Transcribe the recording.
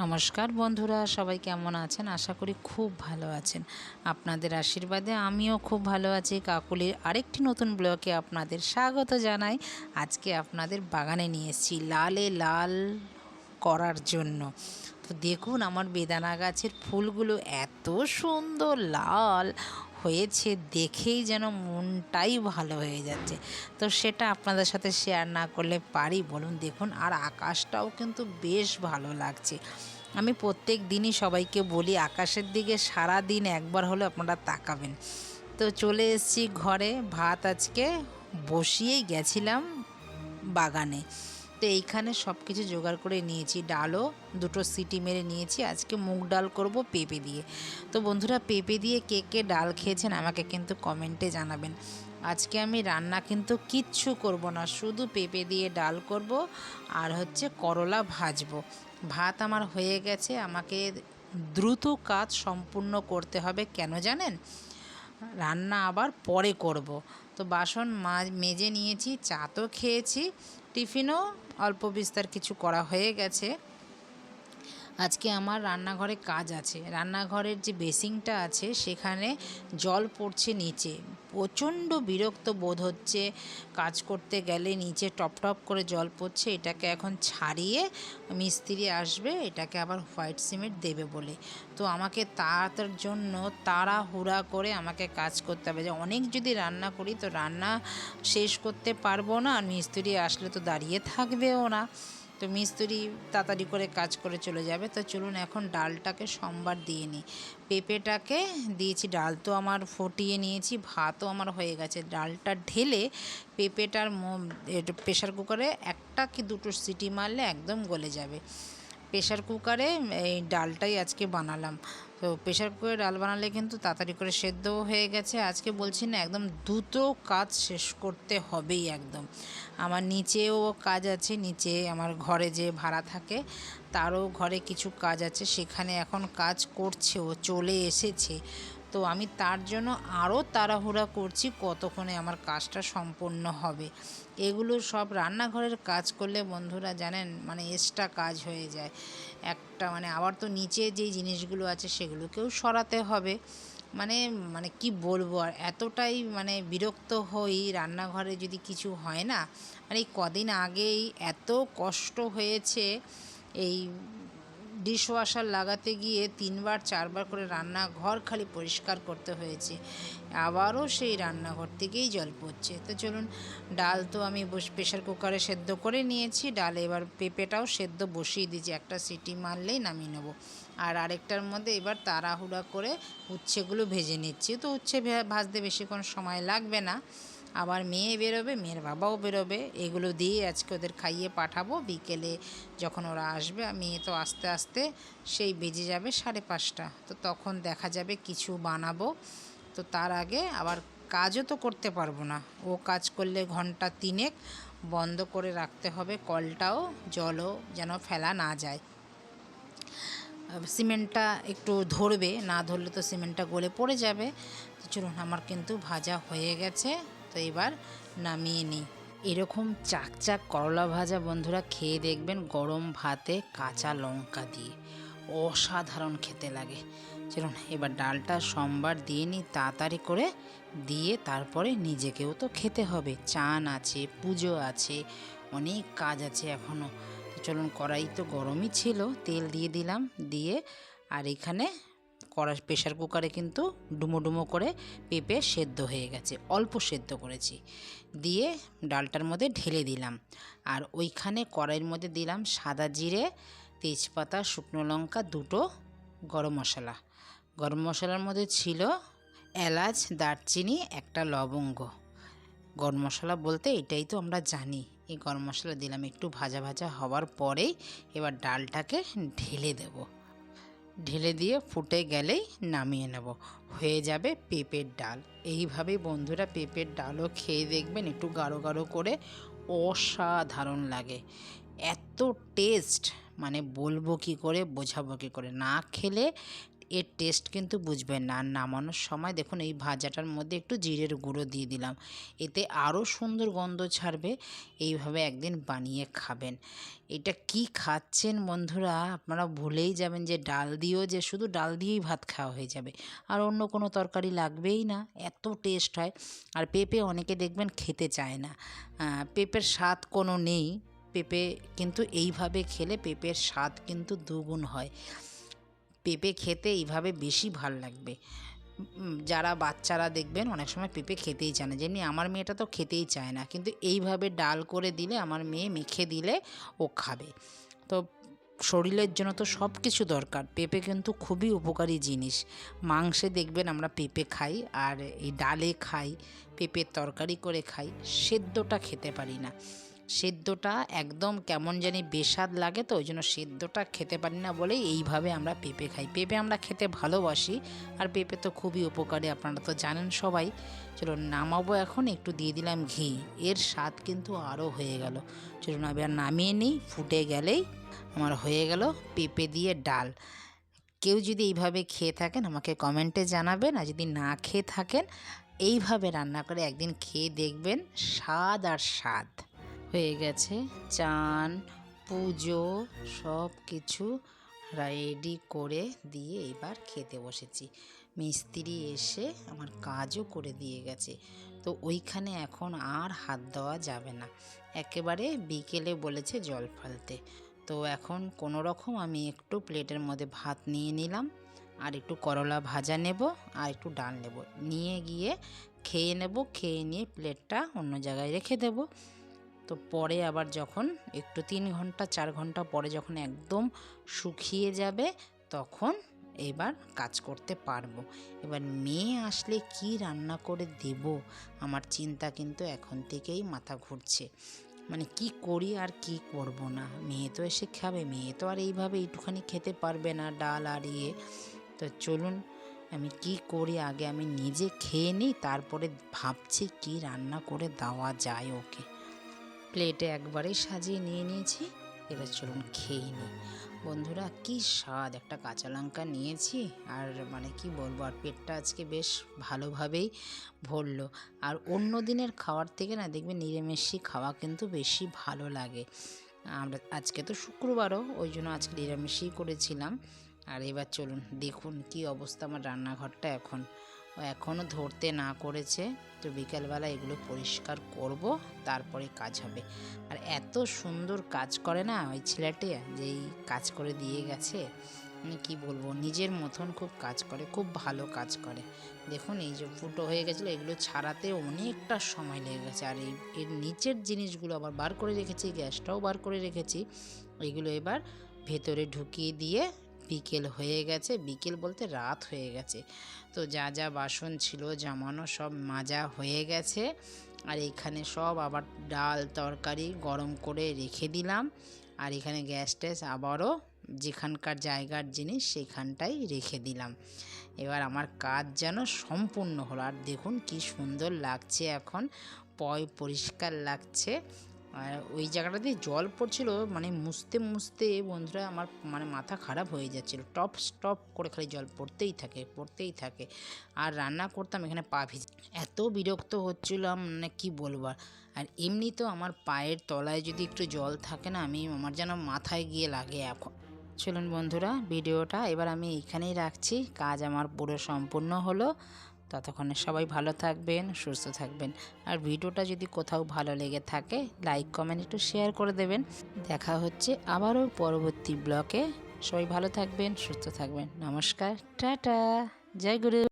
নমস্কার বন্ধুরা, সবাই কেমন আছেন? আশা করি খুব ভালো আছেন। আপনাদের আশীর্বাদে আমিও খুব ভালো আছি। কাকুলির আরেকটি নতুন ব্লকে আপনাদের স্বাগত জানাই। আজকে আপনাদের বাগানে নিয়ে এসেছি লালে লাল করার জন্য। তো দেখুন আমার বেদানা গাছের ফুলগুলো এত সুন্দর লাল হয়েছে দেখেই যেন মনটাই ভালো হয়ে যাচ্ছে। তো সেটা আপনাদের সাথে শেয়ার না করলে পারি। বলুন, দেখুন, আর আকাশটাও কিন্তু বেশ ভালো লাগছে। আমি প্রত্যেক দিনই সবাইকে বলি, আকাশের দিকে সারা দিন একবার হলে আপনারা তাকাবেন। তো চলে এসেছি ঘরে। ভাত আজকে বসিয়েই গেছিলাম বাগানে। তো এইখানে সব কিছু জোগাড় করে নিয়েছি। ডালও দুটো সিটি মেরে নিয়েছি। আজকে মুগ ডাল করব পেঁপে দিয়ে। তো বন্ধুরা, পেঁপে দিয়ে কে কে ডাল খেয়েছেন আমাকে কিন্তু কমেন্টে জানাবেন। আজকে আমি রান্না কিন্তু কিচ্ছু করব না, শুধু পেঁপে দিয়ে ডাল করব আর হচ্ছে করলা ভাজবো। ভাত আমার হয়ে গেছে, আমাকে দ্রুত কাজ সম্পূর্ণ করতে হবে কেন জানেন? রান্না আবার পরে করব। তো বাসন মা- মেজে নিয়েছি, চা তো খেয়েছি, টিফিনও অল্প বিস্তার কিছু করা হয়ে গেছে। আজকে আমার রান্নাঘরে কাজ আছে। রান্নাঘরের যে বেসিংটা আছে, সেখানে জল পড়ছে নিচে। প্রচণ্ড বিরক্ত বোধ হচ্ছে। কাজ করতে গেলে নিচে টপ টপ করে জল পড়ছে, এটাকে এখন ছাড়িয়ে মিস্ত্রি আসবে, এটাকে আবার হোয়াইট সিমেন্ট দেবে বলে। তো আমাকে তার জন্য তাড়াহুড়া করে আমাকে কাজ করতে হবে। যে অনেক যদি রান্না করি, তো রান্না শেষ করতে পারব না, আর মিস্ত্রি আসলে তো দাঁড়িয়ে থাকবেও না। তো মিস্ত্রি তাড়াতাড়ি করে কাজ করে চলে যাবে। তো চলুন এখন ডালটাকে সোমবার দিয়ে নিই। পেঁপেটাকে দিয়েছি, ডাল তো আমার ফুটিয়ে নিয়েছি, ভাতও আমার হয়ে গেছে। ডালটা ঢেলে পেঁপেটার প্রেশার কুকারে একটা কি দুটো সিটি মারলে একদম গলে যাবে। প্রেশার কুকারে এই ডালটাই আজকে বানালাম। তো প্রেশার কুকারে ডাল বানালে কিন্তু তাড়াতাড়ি করে সেদ্ধও হয়ে গেছে। আজকে বলছি না, একদম দ্রুত কাজ শেষ করতে হবেই একদম। আমার নিচেও কাজ আছে, নিচে আমার ঘরে যে ভাড়া থাকে, তারও ঘরে কিছু কাজ আছে, সেখানে এখন কাজ করছে ও, চলে এসেছে। তো আমি তার জন্য আরও তাড়াহুড়া করছি কতক্ষণে আমার কাজটা সম্পন্ন হবে। এগুলো সব রান্নাঘরের কাজ করলে বন্ধুরা জানেন মানে এক্সট্রা কাজ হয়ে যায়। একটা মানে আবার তো নিচে যেই জিনিসগুলো আছে সেগুলোকেও সরাতে হবে। মানে মানে কি বলব আর, এতটাই মানে বিরক্ত হই রান্নাঘরে যদি কিছু হয় না। মানে এই কদিন আগেই এত কষ্ট হয়েছে এই ডিশওয়াশার লাগাতে গিয়ে তিনবার, চারবার করে রান্নাঘর খালি পরিষ্কার করতে হয়েছে। আবারও সেই রান্নাঘর থেকেই জল পড়ছে। তো চলুন, ডাল তো আমি প্রেশার কুকারে সেদ্ধ করে নিয়েছি। ডাল এবার পেঁপেটাও সেদ্ধ বসিয়ে দিয়েছি। একটা সিটি মারলেই নামিয়ে নেব। আর আরেকটার মধ্যে এবার তাড়াহুড়া করে উচ্ছেগুলো ভেজে নিচ্ছি। তো উচ্ছে ভাজতে বেশিক্ষণ সময় লাগবে না। আবার মেয়ে বেরোবে, মেয়ের বাবাও বেরোবে, এগুলো দিয়ে আজকে ওদের খাইয়ে পাঠাবো। বিকেলে যখন ওরা আসবে মেয়ে তো আস্তে আস্তে সেই বেজে যাবে সাড়ে পাঁচটা। তো তখন দেখা যাবে কিছু বানাবো। তো তার আগে আবার কাজও তো করতে পারব না। ও কাজ করলে ঘণ্টা তিনেক বন্ধ করে রাখতে হবে কলটাও, জলও যেন ফেলা না যায়। সিমেন্টটা একটু ধরবে, না ধরলে তো সিমেন্টটা গলে পড়ে যাবে। তো চলুন, আমার কিন্তু ভাজা হয়ে গেছে। তো এবার নামিয়ে নিই। এরকম চাকচাক করলা ভাজা বন্ধুরা খেয়ে দেখবেন গরম ভাতে কাঁচা লঙ্কা দিয়ে। অসাধারণ খেতে লাগে। চলুন, এবার ডালটা সোমবার দিয়ে নিই, তাড়াতাড়ি করে দিয়ে তারপরে নিজেকেও তো খেতে হবে। চান আছে, পুজো আছে, অনেক কাজ আছে এখনও চলুন, কড়াই তো গরমই ছিল, তেল দিয়ে দিলাম, দিয়ে আর এখানে কড়া প্রেশার কুকারে কিন্তু ডুমো ডুমো করে পেঁপে সেদ্ধ হয়ে গেছে, অল্প সেদ্ধ করেছি। দিয়ে ডালটার মধ্যে ঢেলে দিলাম। আর ওইখানে কড়াইয়ের মধ্যে দিলাম সাদা জিরে, তেজপাতা, শুকনো লঙ্কা, দুটো গরম মশলা। গরম মশলার মধ্যে ছিল এলাচ, দারচিনি, একটা লবঙ্গ। গরম মশলা বলতে এটাই তো আমরা জানি। এই গরম মশলা দিলাম একটু ভাজা ভাজা হওয়ার পরেই এবার ডালটাকে ঢেলে দেব। ঢেলে দিয়ে ফুটে গেলেই নামিয়ে নেব। হয়ে যাবে পেঁপের ডাল। এইভাবেই বন্ধুরা পেঁপের ডালও খেয়ে দেখবেন, একটু গাঢ় গাঢ় করে অসাধারণ লাগে। এত টেস্ট মানে বলব কি করে, বোঝাবো কি করে? না খেলে এর টেস্ট কিন্তু বুঝবেন না। আর নামানোর সময় দেখুন, এই ভাজাটার মধ্যে একটু জিরের গুঁড়ো দিয়ে দিলাম। এতে আরও সুন্দর গন্ধ ছাড়বে, এইভাবে একদিন বানিয়ে খাবেন। এটা কি খাচ্ছেন বন্ধুরা, আপনারা ভুলেই যাবেন যে ডাল দিয়েও যে শুধু ডাল দিয়েই ভাত খাওয়া হয়ে যাবে। আর অন্য কোনো তরকারি লাগবেই না, এত টেস্ট হয়। আর পেঁপে অনেকে দেখবেন খেতে চায় না। পেঁপের স্বাদ কোনো নেই। পেঁপে কিন্তু এইভাবে খেলে পেঁপের স্বাদ কিন্তু দুগুণ হয়। পেঁপে খেতে এইভাবে বেশি ভালো লাগবে। যারা বাচ্চারা দেখবেন অনেক সময় পেঁপে খেতেই চায় না। যেমনি আমার মেয়েটা তো খেতেই চায় না। কিন্তু এইভাবে ডাল করে দিলে, আমার মেয়ে মেখে দিলে ও খাবে। তো শরীরের জন্য তো সব কিছু দরকার। পেঁপে কিন্তু খুবই উপকারী জিনিস। মাংসে দেখবেন আমরা পেঁপে খাই আর এই ডালে খাই, পেঁপের তরকারি করে খাই, সেদ্ধটা খেতে পারি না। সেদ্ধটা একদম কেমন জানি বেস্বাদ লাগে তো ওই জন্য সেদ্ধটা খেতে পারি না বলেই এইভাবে আমরা পেঁপে খাই। পেঁপে আমরা খেতে ভালোবাসি, আর পেঁপে তো খুবই উপকারী আপনারা তো জানেন সবাই। চলো নামাবো এখন, একটু দিয়ে দিলাম ঘি। এর স্বাদ কিন্তু আরও হয়ে গেল। চলুন এবার নামিয়ে নিই, ফুটে গেলেই আমার হয়ে গেল পেঁপে দিয়ে ডাল। কেউ যদি এইভাবে খেয়ে থাকেন আমাকে কমেন্টে জানাবেন, আর যদি না খেয়ে থাকেন, এইভাবে রান্না করে একদিন খেয়ে দেখবেন স্বাদ আর স্বাদ। হয়ে গেছে। চান, পুজো সব কিছু রেডি করে দিয়ে এবার খেতে বসেছি। মিস্ত্রি এসে আমার কাজও করে দিয়ে গেছে। তো ওইখানে এখন আর হাত দেওয়া যাবে না। একেবারে বিকেলে বলেছে জল ফালতে। তো এখন কোনো রকম আমি একটু প্লেটের মধ্যে ভাত নিয়ে নিলাম, আর একটু করলা ভাজা নেব, আর একটু ডাল নেব। নিয়ে গিয়ে খেয়ে নেব, খেয়ে নিয়ে প্লেটটা অন্য জায়গায় রেখে দেবো। তো পরে আবার যখন একটু তিন ঘণ্টা, চার ঘণ্টা পরে যখন একদম শুকিয়ে যাবে, তখন এবার কাজ করতে পারব। এবার মেয়ে আসলে কি রান্না করে দেব? আমার চিন্তা কিন্তু এখন থেকেই মাথা ঘুরছে। মানে কি করি আর কি করব না? মেয়ে তো এসে খাবে, মেয়ে তো আর এইভাবে এইটুখানি খেতে পারবে না ডাল আর ইয়ে। তো চলুন, আমি কি করি? আগে আমি নিজে খেয়ে নিই, তারপরে ভাবছি কি রান্না করে দেওয়া যায় ওকে। প্লেটে একবারেই সাজিয়ে নিয়ে নিয়েছি। এবার চলুন খেয়ে নিই। বন্ধুরা, কি স্বাদ! একটা কাঁচা লঙ্কা নিয়েছি আর মানে কি বলব, আর পেটটা আজকে বেশ ভালোভাবেই ভরলো। আর অন্য দিনের খাওয়ার থেকে না দেখবে নিরামিষই খাওয়া কিন্তু বেশি ভালো লাগে। আমরা আজকে তো শুক্রবারও, ওই জন্য আজকে নিরামিষই করেছিলাম। আর এবার চলুন দেখুন কি অবস্থা আমার রান্নাঘরটা এখন। ও এখনও ধরতে না করেছে। তো বিকেলবেলা এগুলো পরিষ্কার করব, তারপরে কাজ হবে। আর এত সুন্দর কাজ করে না ওই ছেলেটি, যেই কাজ করে দিয়ে গেছে আমি কি বলব, নিজের মতন খুব কাজ করে, খুব ভালো কাজ করে। দেখুন এই যে ফুটো হয়ে গেছিল, এগুলো ছাড়াতে অনেকটা সময় লেগে গেছে। আর এই, এর নিচের জিনিসগুলো আবার বার করে রেখেছি, গ্যাসটাও বার করে রেখেছি, এগুলো এবার ভেতরে ঢুকিয়ে দিয়ে বিকেল হয়ে গেছে। বিকেল বলতে রাত হয়ে গেছে। তো যা যা বাসন ছিল, জামানো সব মাজা হয়ে গেছে। আর এখানে সব আবার ডাল তরকারি গরম করে রেখে দিলাম। আর এখানে গ্যাস ট্যাস আবারও যেখানকার জায়গার জিনিস সেখানটাই রেখে দিলাম। এবার আমার কাজ যেন সম্পূর্ণ হলো। আর দেখুন কি সুন্দর লাগছে এখন। পয় পরিষ্কার লাগছে। আর ওই জায়গাটাতে জল পড়ছিল মানে মুছতে মুছতে বন্ধুরা আমার মানে মাথা খারাপ হয়ে যাচ্ছিল। টপ স্টপ করে খালি জল পড়তেই থাকে পড়তেই থাকে। আর রান্না করতাম এখানে পা ভিজে, এত বিরক্ত হচ্ছিলাম মানে কি বলব আর। এমনি তো আমার পায়ের তলায় যদি একটু জল থাকে না, আমি আমার যেন মাথায় গিয়ে লাগে এখন চলুন বন্ধুরা, ভিডিওটা এবার আমি এখানেই রাখছি। কাজ আমার পুরো সম্পূর্ণ হলো। ততক্ষণে সবাই ভালো থাকবেন, সুস্থ থাকবেন। আর ভিডিওটা যদি কোথাও ভালো লেগে থাকে লাইক কমেন্ট একটু শেয়ার করে দেবেন। দেখা হচ্ছে আবারও পরবর্তী ব্লকে সবাই ভালো থাকবেন, সুস্থ থাকবেন। নমস্কার, টাটা। জয় গুরু।